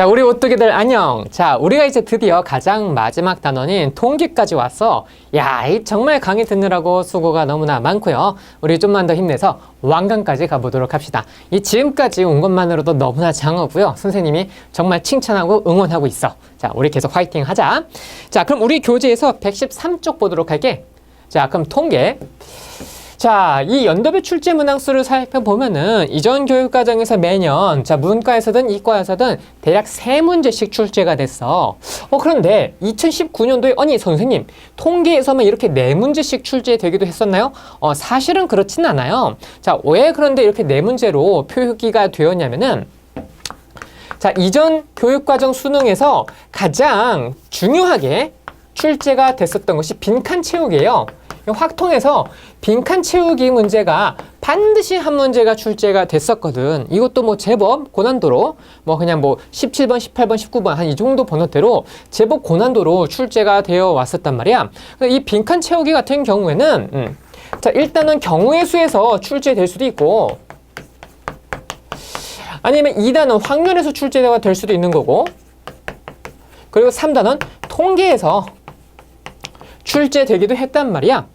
자, 우리 오뚜기들 안녕. 자, 우리가 이제 드디어 가장 마지막 단원인 통계까지 왔어. 야, 이 정말 강의 듣느라고 수고가 너무나 많고요. 우리 좀만 더 힘내서 왕강까지 가보도록 합시다. 이 지금까지 온 것만으로도 너무나 장하고요. 선생님이 정말 칭찬하고 응원하고 있어. 자, 우리 계속 화이팅 하자. 자, 그럼 우리 교재에서 113쪽 보도록 할게. 자, 그럼 통계. 자, 이 연도별 출제 문항수를 살펴보면은 이전 교육과정에서 매년 자 문과에서든 이과에서든 대략 세 문제씩 출제가 됐어. 어 그런데 2019년도에 아니 선생님 통계에서만 이렇게 네 문제씩 출제되기도 했었나요? 어 사실은 그렇진 않아요. 자, 왜 그런데 이렇게 네 문제로 표기가 되었냐면은 자, 이전 교육과정 수능에서 가장 중요하게 출제가 됐었던 것이 빈칸 채우기예요. 확 통해서 빈칸 채우기 문제가 반드시 한 문제가 출제가 됐었거든. 이것도 뭐 제법 고난도로 뭐 그냥 뭐 17번, 18번, 19번 한 이 정도 번호대로 제법 고난도로 출제가 되어 왔었단 말이야. 이 빈칸 채우기 같은 경우에는 음, 자 일단은 경우의 수에서 출제될 수도 있고 아니면 2단은 확률에서 출제가 될 수도 있는 거고 그리고 3단은 통계에서 출제되기도 했단 말이야.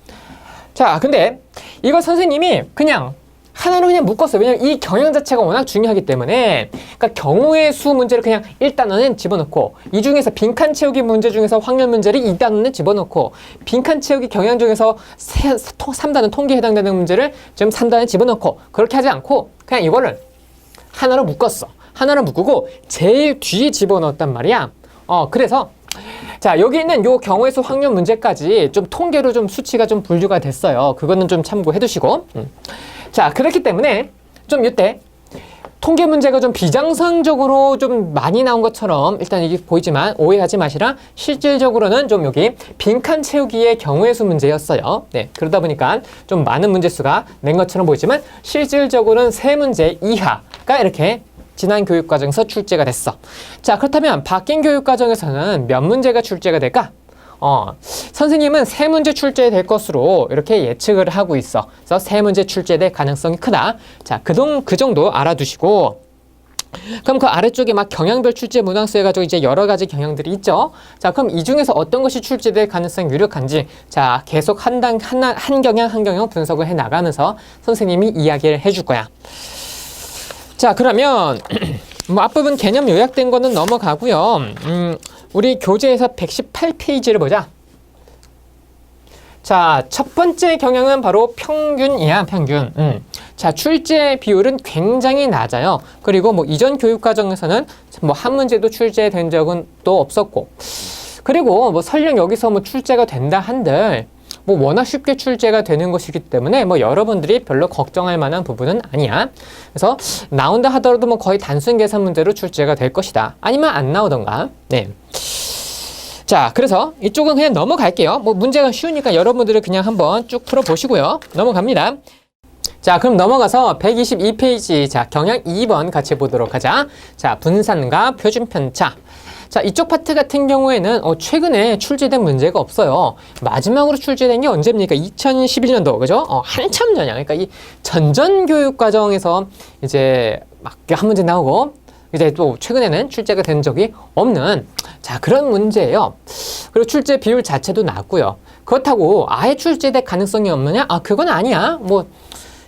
자, 근데 이거 선생님이 그냥 하나로 그냥 묶었어요. 왜냐면 이 경향 자체가 워낙 중요하기 때문에 그러니까 경우의 수 문제를 그냥 1단원은 집어넣고 이 중에서 빈칸 채우기 문제 중에서 확률 문제를 2단원은 집어넣고 빈칸 채우기 경향 중에서 3단원 통계에 해당되는 문제를 지금 3단원에 집어넣고 그렇게 하지 않고 그냥 이거를 하나로 묶었어. 하나로 묶고 제일 뒤에 집어넣었단 말이야. 어, 그래서 자, 여기 있는 요 경우의 수 확률 문제까지 좀 통계로 좀 수치가 좀 분류가 됐어요. 그거는 좀 참고해 두시고. 음. 자, 그렇기 때문에 좀 이때 통계 문제가 좀 비정상적으로 좀 많이 나온 것처럼 일단 이게 보이지만 오해하지 마시라 실질적으로는 좀 여기 빈칸 채우기의 경우의 수 문제였어요. 네, 그러다 보니까 좀 많은 문제 수가 낸 것처럼 보이지만 실질적으로는 세 문제 이하가 이렇게 지난 교육과정에서 출제가 됐어. 자, 그렇다면 바뀐 교육과정에서는 몇 문제가 출제가 될까? 어, 선생님은 세 문제 출제될 것으로 이렇게 예측을 하고 있어. 그래서 세 문제 출제될 가능성이 크다. 자, 그, 동, 그 정도 알아두시고. 그럼 그 아래쪽에 막 경향별 출제 문항수 해가지고 이제 여러 가지 경향들이 있죠. 자, 그럼 이 중에서 어떤 것이 출제될 가능성이 유력한지, 자, 계속 한 단, 한, 한 경향, 한 경향 분석을 해 나가면서 선생님이 이야기를 해줄 거야. 자, 그러면 뭐 앞부분 개념 요약된 거는 넘어가고요. 음, 우리 교재에서 118페이지를 보자. 자, 첫 번째 경향은 바로 평균이야, 평균. 음. 자, 출제 비율은 굉장히 낮아요. 그리고 뭐 이전 교육 과정에서는 뭐 한 문제도 출제된 적은 또 없었고. 그리고 뭐 설령 여기서 뭐 출제가 된다 한들 뭐 워낙 쉽게 출제가 되는 것이기 때문에 뭐 여러분들이 별로 걱정할 만한 부분은 아니야. 그래서 나온다 하더라도 뭐 거의 단순 계산 문제로 출제가 될 것이다. 아니면 안 나오던가. 네. 자, 그래서 이쪽은 그냥 넘어갈게요. 뭐 문제가 쉬우니까 여러분들이 그냥 한번 쭉 풀어보시고요. 넘어갑니다. 자, 그럼 넘어가서 122페이지. 자, 경향 2번 같이 보도록 하자. 자, 분산과 표준 편차. 자, 이쪽 파트 같은 경우에는 어, 최근에 출제된 문제가 없어요. 마지막으로 출제된 게 언제입니까? 2011년도, 그죠? 어, 한참 전이야. 그러니까 이 전전 교육 과정에서 이제 막 한 문제 나오고 이제 또 최근에는 출제가 된 적이 없는 자 그런 문제예요. 그리고 출제 비율 자체도 낮고요. 그렇다고 아예 출제될 가능성이 없느냐? 아 그건 아니야. 뭐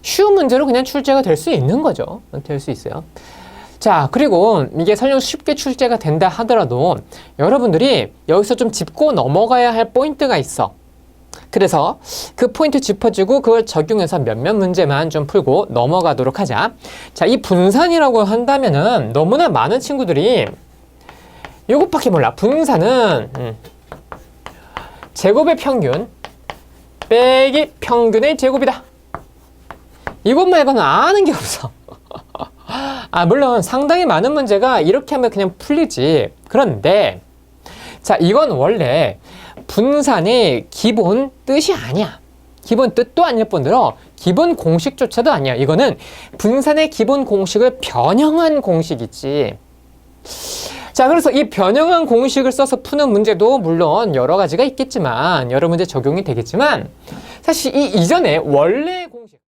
쉬운 문제로 그냥 출제가 될 수 있는 거죠. 될 수 있어요. 자, 그리고 이게 설령 쉽게 출제가 된다 하더라도 여러분들이 여기서 좀 짚고 넘어가야 할 포인트가 있어. 그래서 그 포인트 짚어주고 그걸 적용해서 몇몇 문제만 좀 풀고 넘어가도록 하자. 자, 이 분산이라고 한다면은 너무나 많은 친구들이 요것밖에 몰라. 분산은 음, 제곱의 평균 빼기 평균의 제곱이다. 이것 말고는 아는 게 없어. 아, 물론 상당히 많은 문제가 이렇게 하면 그냥 풀리지. 그런데, 자, 이건 원래 분산의 기본 뜻이 아니야. 기본 뜻도 아닐 뿐더러 기본 공식조차도 아니야. 이거는 분산의 기본 공식을 변형한 공식이지. 자, 그래서 이 변형한 공식을 써서 푸는 문제도 물론 여러 가지가 있겠지만, 여러 문제 적용이 되겠지만, 사실 이 이전에 원래 공식,